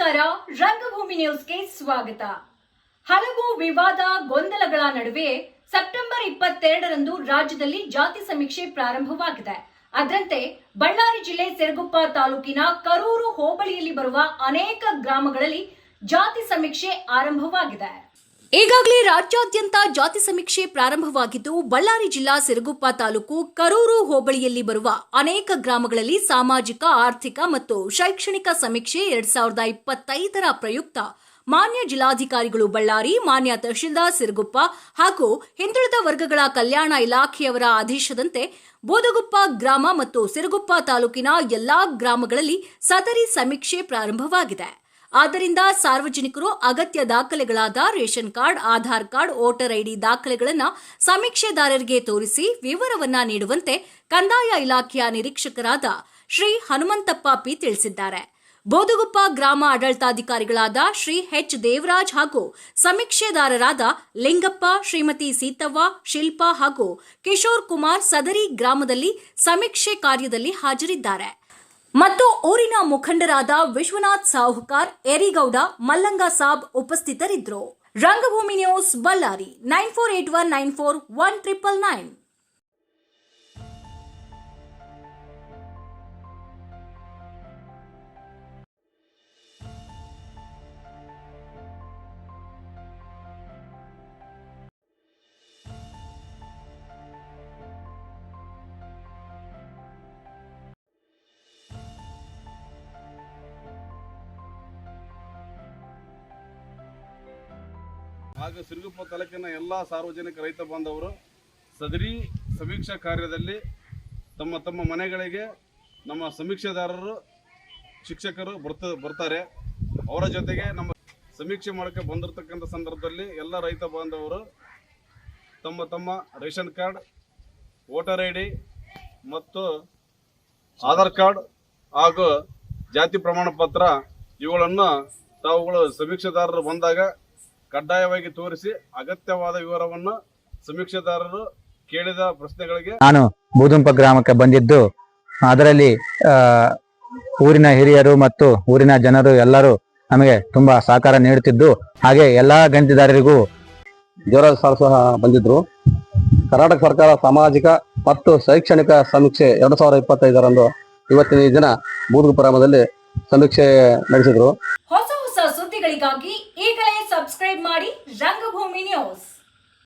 ನಮಸ್ಕಾರ, ರಂಗಭೂಮಿ ನ್ಯೂಸ್ಗೆ ಸ್ವಾಗತ. ಹಲವು ವಿವಾದ ಗೊಂದಲಗಳ ನಡುವೆ ಸೆಪ್ಟೆಂಬರ್ ಇಪ್ಪತ್ತೆರಡರಂದು ರಾಜ್ಯದಲ್ಲಿ ಜಾತಿ ಸಮೀಕ್ಷೆ ಪ್ರಾರಂಭವಾಗಿದೆ. ಅದರಂತೆ ಬಳ್ಳಾರಿ ಜಿಲ್ಲೆ ಸಿರಗುಪ್ಪ ತಾಲೂಕಿನ ಕರೂರು ಹೋಬಳಿಯಲ್ಲಿ ಬರುವ ಅನೇಕ ಗ್ರಾಮಗಳಲ್ಲಿ ಜಾತಿ ಸಮೀಕ್ಷೆ ಆರಂಭವಾಗಿದೆ. ಈಗಾಗಲೇ ರಾಜ್ಯಾದ್ಯಂತ ಜಾತಿ ಸಮೀಕ್ಷೆ ಪ್ರಾರಂಭವಾಗಿದ್ದು, ಬಳ್ಳಾರಿ ಜಿಲ್ಲಾ ಸಿರುಗುಪ್ಪ ತಾಲೂಕು ಕರೂರು ಹೋಬಳಿಯಲ್ಲಿ ಬರುವ ಅನೇಕ ಗ್ರಾಮಗಳಲ್ಲಿ ಸಾಮಾಜಿಕ, ಆರ್ಥಿಕ ಮತ್ತು ಶೈಕ್ಷಣಿಕ ಸಮೀಕ್ಷೆ ಎರಡ್ ಸಾವಿರದ ಇಪ್ಪತ್ತೈದರ ಪ್ರಯುಕ್ತ ಮಾನ್ಯ ಜಿಲ್ಲಾಧಿಕಾರಿಗಳು ಬಳ್ಳಾರಿ, ಮಾನ್ಯ ತಹಶೀಲ್ದಾರ್ ಸಿರುಗುಪ್ಪ ಹಾಗೂ ಹಿಂದುಳಿದ ವರ್ಗಗಳ ಕಲ್ಯಾಣ ಇಲಾಖೆಯವರ ಆದೇಶದಂತೆ ಬೋದಗುಪ್ಪ ಗ್ರಾಮ ಮತ್ತು ಸಿರುಗುಪ್ಪ ತಾಲೂಕಿನ ಎಲ್ಲಾ ಗ್ರಾಮಗಳಲ್ಲಿ ಸದರಿ ಸಮೀಕ್ಷೆ ಪ್ರಾರಂಭವಾಗಿದೆ. ಆದ್ದರಿಂದ ಸಾರ್ವಜನಿಕರು ಅಗತ್ಯ ದಾಖಲೆಗಳಾದ ration card, Aadhaar card, voter ID ದಾಖಲೆಗಳನ್ನು ಸಮೀಕ್ಷೆದಾರರಿಗೆ ತೋರಿಸಿ ವಿವರವನ್ನ ನೀಡುವಂತೆ ಕಂದಾಯ ಇಲಾಖೆಯ ನಿರೀಕ್ಷಕರಾದ ಶ್ರೀ ಹನುಮಂತಪ್ಪ ಪಿ ತಿಳಿಸಿದ್ದಾರೆ. ಬೋದುಗುಪ್ಪ ಗ್ರಾಮ ಆಡಳಿತಾಧಿಕಾರಿಗಳಾದ ಶ್ರೀ ಎಚ್ ದೇವರಾಜ್ ಹಾಗೂ ಸಮೀಕ್ಷೆದಾರರಾದ ಲಿಂಗಪ್ಪ, ಶ್ರೀಮತಿ ಸೀತವ್ವ, ಶಿಲ್ಪಾ ಹಾಗೂ ಕಿಶೋರ್ ಕುಮಾರ್ ಸದರಿ ಗ್ರಾಮದಲ್ಲಿ ಸಮೀಕ್ಷೆ ಕಾರ್ಯದಲ್ಲಿ ಹಾಜರಿದ್ದಾರೆ. ಮತ್ತು ಊರಿನ ಮುಖಂಡರಾದ ವಿಶ್ವನಾಥ್ ಸಾಹುಕಾರ್ ಎರಿಗೌಡ ಮಲ್ಲಂಗ ಸಾಬ್ ಉಪಸ್ಥಿತರಿದ್ದರು. Rangabhoomi news, Ballari. Nine four eight one nine four one triple nine. ಹಾಗೂ ಸಿರುಗುಪ್ಪ ತಾಲೂಕಿನ ಎಲ್ಲ ಸಾರ್ವಜನಿಕ ರೈತ ಬಾಂಧವರು ಸದರಿ ಸಮೀಕ್ಷಾ ಕಾರ್ಯದಲ್ಲಿ ತಮ್ಮ ತಮ್ಮ ಮನೆಗಳಿಗೆ ನಮ್ಮ ಸಮೀಕ್ಷೆದಾರರು, ಶಿಕ್ಷಕರು ಬರ್ತ, ಬರ್ತಾರೆ. ಅವರ ಜೊತೆಗೆ ನಮ್ಮ ಸಮೀಕ್ಷೆ ಮಾಡೋಕ್ಕೆ ಬಂದಿರತಕ್ಕಂಥ ಸಂದರ್ಭದಲ್ಲಿ ಎಲ್ಲ ರೈತ ಬಾಂಧವರು ತಮ್ಮ ತಮ್ಮ ರೇಷನ್ ಕಾರ್ಡ್, ವೋಟರ್ ಐ ಮತ್ತು ಆಧಾರ್ ಕಾರ್ಡ್ ಹಾಗೂ ಜಾತಿ ಪ್ರಮಾಣ ಪತ್ರ ಇವುಗಳನ್ನು ತಾವುಗಳು ಸಮೀಕ್ಷೆದಾರರು ಬಂದಾಗ ಕಡ್ಡಾಯವಾಗಿ ತೋರಿಸಿ ಅಗತ್ಯವಾದ ವಿವರವನ್ನು ಸಮೀಕ್ಷೆದಾರರು ಕೇಳಿದ ಪ್ರಶ್ನೆಗಳಿಗೆ ನಾನು ಬೂದುಂಪ ಗ್ರಾಮಕ್ಕೆ ಬಂದಿದ್ದು ಅದರಲ್ಲಿ ಊರಿನ ಹಿರಿಯರು ಮತ್ತು ಊರಿನ ಜನರು ಎಲ್ಲರೂ ನಮಗೆ ತುಂಬಾ ಸಹಕಾರ ನೀಡುತ್ತಿದ್ದು ಹಾಗೆ ಎಲ್ಲಾ ಗಣಿತದಾರರಿಗೂ ದೇವರಾಜ್ ಸರ್ ಸಹ ಬಂದಿದ್ರು. ಕರ್ನಾಟಕ ಸರ್ಕಾರ ಸಾಮಾಜಿಕ ಮತ್ತು ಶೈಕ್ಷಣಿಕ ಸಮೀಕ್ಷೆ ಎರಡು ಸಾವಿರದ ಇಪ್ಪತ್ತೈದರಂದು ಇವತ್ತಿನ ಈ ದಿನ ಬೂದುಗುಪ್ಪ ಗ್ರಾಮದಲ್ಲಿ ಸಮೀಕ್ಷೆ ನಡೆಸಿದ್ರು. ಸುದ್ದಿಗಳಿಗಾಗಿ ಈಗಲೇ ಸಬ್ಸ್ಕ್ರೈಬ್ ಮಾಡಿ ರಂಗಭೂಮಿ ನ್ಯೂಸ್